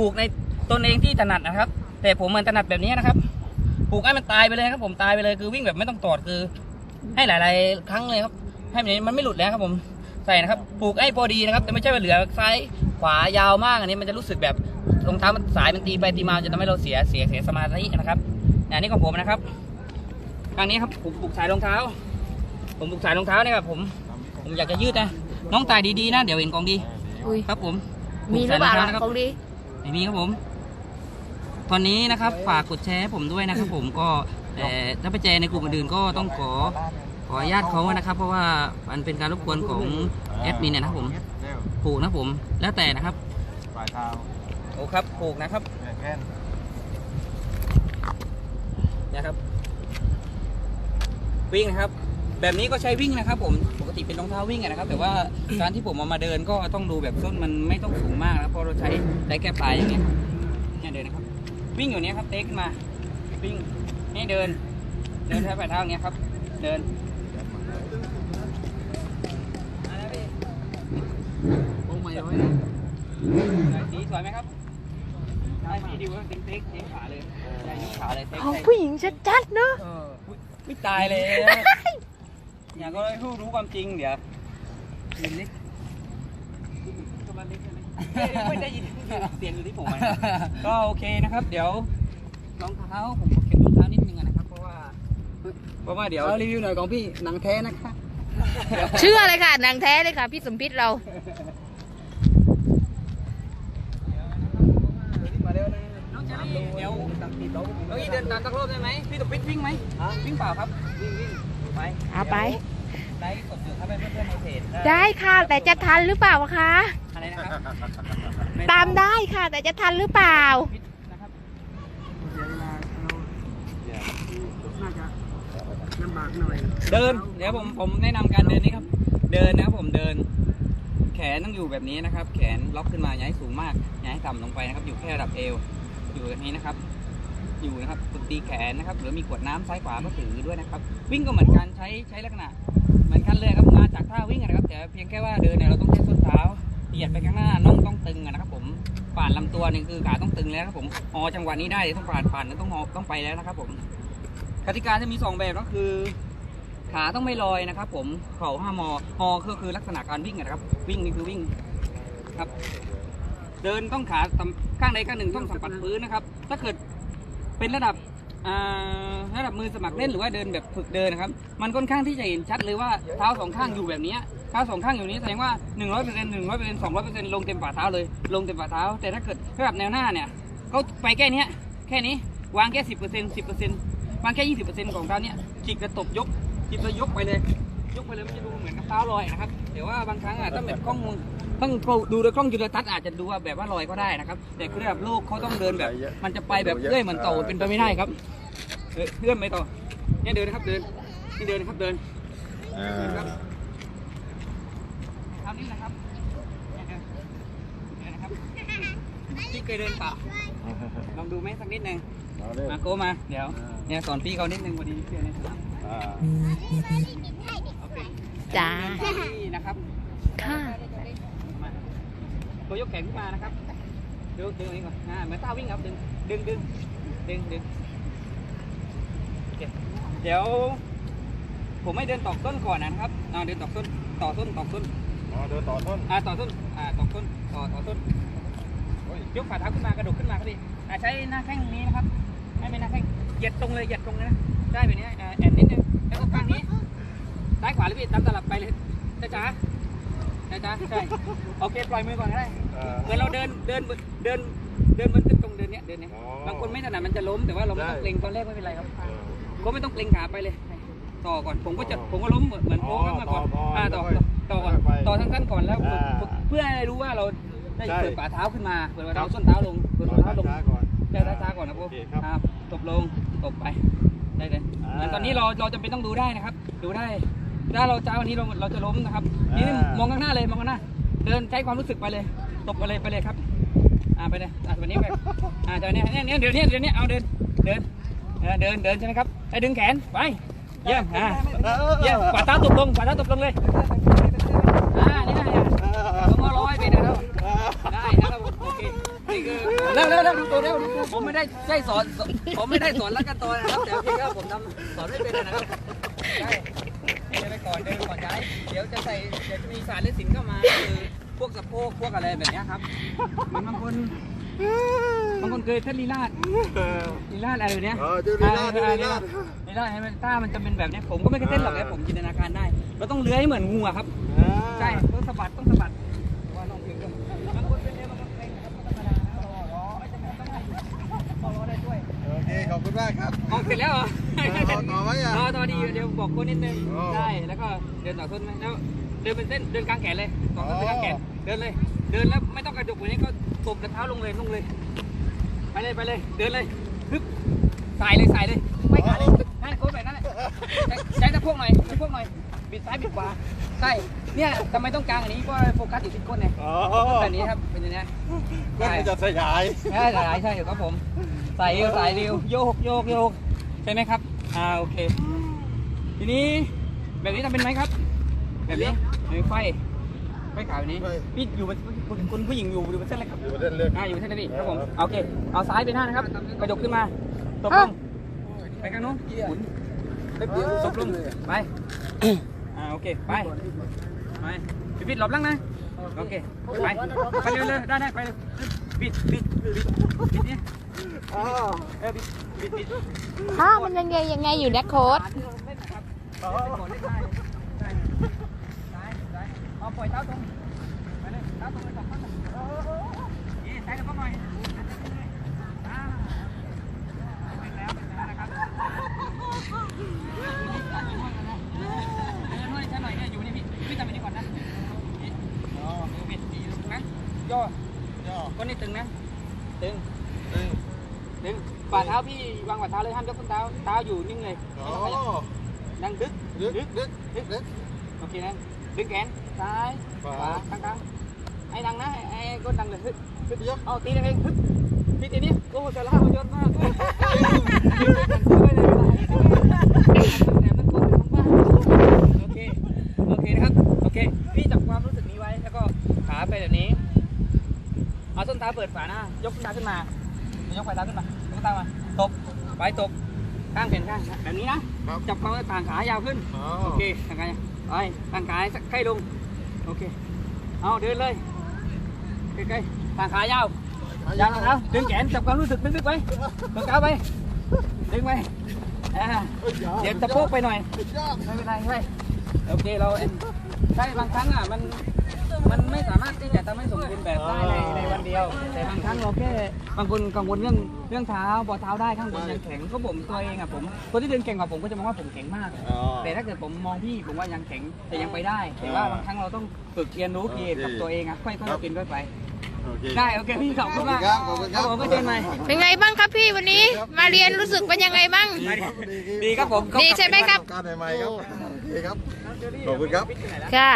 ปลูกในตนเองที่ถนัดนะครับ แต่ผมมันถนัดแบบนี้นะครับปลูกให้มันตายไปเลยครับผมตายไปเลยคือวิ่งแบบไม่ต้องตอดคือ ให้หลาย ๆ ครั้งเลยครับ ให้มันมันไม่หลุดแล้วครับผมใส่นะครับปลูกให้พอดีนะครับ แต่ไม่ใช่ว่าเหลือซ้ายขวายาวมากอันนี้มันจะรู้สึกแบบรองเท้ามันสายมันตีไปตีมาจะทำให้เราเสียเสียเสียสมาธินะครับอันนี้ของผมนะครับครั้งนี้ครับผมปลูกสายรองเท้า ผมปลูกสายรองเท้าเนี่ยครับผม ผมอยากจะยืดนะน้องตายดีๆนะเดี๋ยวเห็นกองดีอุ้ยครับผมมีหรือเปล่าปลูกล่ะสายรองเท้านะครับของดีไม่มีครับผม ตอนนี้นะครับฝากกดแชร์ให้ผมด้วยนะครับ ผมก็เอ่อถ้าไปแชร์ในกลุ่มอื่นๆก็ต้องขอขออนุญาตเขานะครับ เพราะว่ามันเป็นการรบกวนของแอดมินเนยนะครับผมเร็วปลูกนะครับผม แล้วแต่นะครับปลายเท้าโอ้ครับปลูกนะครับแม่แค่นนะครับ วิ่งนะครับ แบบนี้ก็ใช้วิ่งนะครับผมป กติเป็นรองเท้าวิ่งอะนะครับ แต่ว่าการที่ผมเอามาเดินก็ต้องดูแบบส้นมันไม่ต้องสูงมากนะครับเพราะเราใช้ได้แค่ปลายอย่างเงี้ยครับเนี่ยเดินนะครับ วิ่งอยู่เนี้ยครับเตะขึ้นมา วิ่งให้เดิน เดินใช้ปลายเท้าอย่างเงี้ยครับ เดินโอ้ไม่ร้อยนะสีสวยไหมครับได้สีดีว่าเต็งเต็งเต็งขาเลยใช่ยกขาเลยเต็งของเต็งผู้หญิงชัดๆเนอะเอออุ๊ยไม่ตายเลย อยากก็เลยรู้รู้ความจริงเดี๋ยวยินดิไม่ได้ยินเสียงอยู่ที่ผมอะก็โอเคนะครับ เดี๋ยวรองเท้าผมขอเก็บรองเท้านิดนึงอะนะครับ เพราะว่าเพราะว่าเดี๋ยวเอารีวิวหน่อยของพี่หนังแท้นะคะเชื่อเลยค่ะนางแท้เลยค่ะ พี่สมพิษเรามาเร็วนะน้องเจลี่เดี๋ยวตักติดโต๊ะน้องอีเดินตามตะโกนได้ไหมพี่ตุ๊กปิ๊ดวิ่งไหมวิ่งเปล่าครับ วิ่งวิ่ง ไปเอาไปไลฟ์สดอยู่ถ้าเป็นเพื่อนๆในเพจได้ค่ะแต่จะทันหรือเปล่าคะอะไรนะครับตามได้ค่ะ แต่จะทันหรือเปล่านะครับเสียเวลาเราน่าจะลำบากหน่อยเดินเดี๋ยวผมผมแนะนำการเดินนี่ครับ เดินนะครับผมเดิน แขนต้องอยู่แบบนี้นะครับ แขนล็อกขึ้นมาอย่าให้สูงมากอย่าให้ต่ำลงไปนะครับ อยู่แค่ระดับเอวอยู่แบบนี้นะครับ อยู่นะครับกดตีแขนนะครับ หรือมีขวดน้ำซ้ายขวาก็ถือด้วยนะครับ วิ่งก็เหมือนกันใช้ใช้ลักษณะเหมือนกันเลยครับมาจากท่าวิ่งนะครับแต่เพียงแค่ว่าเดินเนี่ยเราต้องใช้ส้นเท้าเหยียดไปข้างหน้าน่องต้องตึงนะครับผมผ่านลำตัวหนึ่งคือขาต้องตึงแล้วครับผมออจังหวะนี้ได้ต้องผ่านผ่านต้องงอต้องไปแล้วนะครับผมกติกาจะมีสองแบบก็คือ ขาต้องไม่ลอยนะครับ ผมเข่าห้ามอฮอก็คือลักษณะการวิ่งนะครับ วิ่งนี่คือวิ่งครับ เดินต้องขาข้างใดข้างหนึ่งต้องสัมผัสพื้นนะครับ ถ้าเกิด เป็นระดับระดับมือสมัครเล่นหรือว่าเดินแบบฝึกเดินนะครับมันค่อนข้างที่จะเห็นชัดเลยว่าเท้าสองข้างอยู่แบบนี้เท้าสองข้างอยู่นี้แสดงว่า100% 100% 200%ลงเต็มฝ่าเท้าเลยลงเต็มฝ่าเท้า แต่ถ้าเกิดระดับแนวหน้าเนี่ยก็ไปแค่นี้แค่นี้วางแค่10% 10%วางแค่20%ของเท้าเนี่ยจิกกระตบยกจิบแล้วยกไปเลย ยกไปเลยมันจะดูเหมือนเท้าลอยนะครับแต่ว่าบางครั้งอะต้องแบบกล้องมือ ต้องดูโดยกล้องจุลทรรศน์อาจจะดูว่าแบบว่าลอยก็ได้นะครับ แต่คือระดับโลกเขาต้องเดินแบบ มันจะไปแบบเลื่อยเหมือนโตเป็นไปไม่ได้ครับเออเลื่อนไปต่อเนี่ยเดินนะครับเดินนี่เดินนะครับเดินอ่เดินครัาบทำนี่นะครับเนี่ยเดินเดินนะครับพี่เคยเดินเปล่าลองดูไหมสักนิดหนึ่งเอาเร็วมาโกมาเดี๋ยวเนี่ยสอนพี่เขานิดนึงพอดีเพื่อนในสนามอ่าโอเคจ้านี่นะครับค่ะมา ตัวยกแขนขึ้นมานะครับดึงดึงอันนี้ก่อนอ่าเหมือนต้าวิ่งครับดึงดึงดึงดึงดึงเดี๋ยว ผมไม่เดินตอกต้นก่อนนะครับอ่าเดินตอกต้นต่อต้นตอกต้นอ๋อเดินต่อต้นอ่าต่อต้นอ่าตอกต้นต่อต่อต้นยกฝ่าเท้าขึ้นมากระดกขึ้นมาครับพี่อ่าใช้หน้าแข้งนี้นะครับไม่เป็นหน้าแข้งเหยียดตรงเลยเหยียดตรงเลยนะได้แบบนี้อ่าแอนนิดนึงแล้วก็ข้างนี้ซ้ายขวาเลยพี่ตามตลับไปเลยจ้าจ้า จ้าจ้าใช่โอเคปล่อยมือก่อนก็ได้อ่าเหมือนเราเดินเดินเดินเดินบนตึกตรงเดินเนี้ยเดินเนี้ยอ๋อบางคนไม่ถนัดมันจะล้มแต่ว่าเราไม่ต้องได้เกรงตอนแรกไม่เป็นไรครับเออก็ไม่ต้องเกรงขาไปเลยต่อก่อนผมก็จะผมก็ล้มเหมือนเหมือนโค้งมาก่อนอ๋อต่ออ่าต่อแล้วค่อยต่อก่อนค่อยไปต่อสั้นๆก่อนแล้วฝึกอ่าฝึกเพื่อให้รู้ว่าเราได้ใช่เปิดฝ่าเท้าขึ้นมาเปิดฝ่าเท้าครับส้นเท้าลงเปิดต่อฝ่าเท้าลงช้าๆก่อนได้ช้าๆก่อนนะโอปุ๊เคครับครับตบลงตบไปได้เลยอ่าเหมือนตอนนี้เราเราจำเป็นต้องดูได้นะครับ ดูได้ ถ้าเราจ้าวันนี้เราเราจะล้มนะครับนี่อ่ามมองข้างหน้าเลยมองข้างหน้า เดินใช้ความรู้สึกไปเลยตบไปเลยไปเลยครับ อ่าไปเลยอ่าวันนี้แบบอ่าเดี๋ยวนี้เนี่ยเนี่ยเดี๋ยวนี้เดี๋ยวนี้เอาเดินเดินเออเดินเดินใช่ไหมครับไอ้ดึงแขนไปเยี่ยมอ่าเยี่ยมฝ่าเท้าตบลงฝ่าเท้าตบลงเลยอ่านี่ได้อะลงมาร้อยไปนะครับได้นะครับผมโอเคนี่คือร็วเร็วเร็วดูตัวเร็วดูตัวผมไม่ได้ใช่สอนสอนผมไม่ได้สอนรักกันตัวนะครับแต่เพียงแค่ว่าผมทำสอนไม่เป็นนะครับใช่เดินไป ก่อนเดินไปก่อนย้ายเดี๋ยวจะใส่เดี๋ยวจะมีสารและสินเข้ามาคือพวกสะโพกพวกอะไรแบบเนี้ยครับเหมือนบางคนบางคนเคยเต้นลีลาดลีลาดอะไรแบบเนี้ยเออดูลีลาดดูลีลาดลีลาดให้มันถ้ามันจะเป็นแบบเนี้ยผมก็ไม่เคยเต้นหรอกแต่ผมจินตนาการได้เราต้องเลื้อยเหมือนงูอะครับใช่ต้องสะบัดต้องสะบัด อเคขอบคุณมากครับออกเสร็จแล้วเหรอต่อต่อไหมอะรอต่อดีเดี๋ยวบอกคนนิดนึงโอ้ได้แล้วก็เดินต่อต้นไหมแล้วเดินเป็นเส้นเดินกลางแขนเลยต่อต้นเป็นกลางแขนเดินเลย เดินแล้วไม่ต้องกระจุกอย่างนี้ก็ตบกระเท้าลงเลยลงเลย ไปเลยไปเลย เดินเลยฮึบสายเลยสายเลยไม่ขาเลยนั่นโค้งแบบนั้นแหละใช้ใช้ตะโพกหน่อยตะโพกหน่อยบิดซ้ายบิดขวาใช่เนี่ยทำไมต้องกลางอันนี้เพราะโฟกัสอยู่ที่ก้นไงอ๋อแบบนี้ครับเป็นอย่างนี้ก็มันจะสยายใช่หลายใช่อยู่ครับผม ใส่เอวใส่เร็วโยกโยกโยกใช่ไหมครับอ่าโอเค ทีนี้แบบนี้ทำเป็นไหมครับ แบบนี้หรือไฟไฟขาวแบบนี้พี่อยู่บนคุณคุณผู้หญิงอยู่อยู่บนเส้นอะไรครับอยู่บนเส้นเลือดอ่าอยู่บนเส้นอะไรพี่ครับผมโอเคเอาซ้ายไปหน้านะครับกระจกขึ้นมาตบลงไปข้างนู้นหมุนตบลงไปอ่าโอเคไปไปพี่ปิดหลบล่างนะโอเคไปไปเร็วเลยได้ได้ไปเลยปิดปิดปิดปิดเนี่ย อ้ามันยังไงยังไงอยู่นะโค้ดเออเป็นกดเล่นได้ได้ซ้ายซ้ายเอาปล่อยเท้าตรงไปเลยเท้าตรงไปสองข้างเลยเออเออเออนี่ซ้ายแล้วก็หน่อยอ่าเป็นแล้วเป็นแล้วนะครับออหน่อยใช่หน่อยเนี่ยอยู่นี่พี่พี่จำไปนี่ก่อนนะนี่อ๋อมือบิดดีนะย่อย่อก้นนี่ตึงนะ ตึง หนึ่ง ดึงฝ่าเท้า พี่วางฝ่าเท้าเลยห้ามยกต้นเท้าเท้าอยู่นิ่งเลยอ๋ไม่อต้องขยับนั่งดึกดึกดึกดึกดึกโอเคนะดึงแขนซ้ายขวาขวาข้างกลางไอ้ดังนะไอ้ไอ้ก้นดังเลยฮึดฮึดยกเอาตีได้เองฮึดพี่ตีนี้โอ้จะล่ามันยศมากโอเคโอเคนะครับโอเคพี่จับความรู้สึกนี้ไว้แล้วก็ขาไปแบบนี้เอาส้นเท้าเปิดฝาหน้ายกส้นเท้าขึ้นมายกฝ่าเท้าขึ้นมา ยกส้นเท้ามาตบไปตบข้างเปลี่ยนข้างแบบนี้นะครับจับเขาต่างขายาวขึ้นอ๋อโอเคต่างขายไปต่างขายสักใกล้ลงโอเคเอาเดินเลยใกล้ๆต่างขายาวยาวนะครับดึงแขนจับความรู้สึกดึงๆไว้ดึงเท้าไปดึงไปอ่าเดี๋ยวตะโพกไปหน่อยยอดไม่เป็นไรใช่โอเคเราใช่บางครั้งอะมัน มันไม่สามารถที่จะทำให้สมบูรณ์แบบได้ในในวันเดียว แต่บางครั้งเราแค่บางคนกังวลเรื่องเรื่องเท้าพอเท้าได้ข้างบนยังแข็งก็ผมตัวเองอะผมคนที่เดินเก่งกว่าผมก็จะมองว่าผมแข็งมาก อ๋อ แต่ถ้าเกิดผมมองพี่ผมว่ายังแข็งแต่ยังไปได้ แต่ว่าบางครั้งเราต้องฝึกเรียนรู้เพียกับตัวเองอะค่อยๆกินค่อยไป โอเค ได้โอเคพี่ขอบคุณมากขอบคุณครับ ผมก็เจอใหม่เป็นไงบ้างครับพี่วันนี้มาเรียนรู้สึกเป็นยังไงบ้าง ดีครับผม ดีใช่ไหมครับ การใหม่ๆครับ โอเคครับ ขอบคุณครับ ค่ะ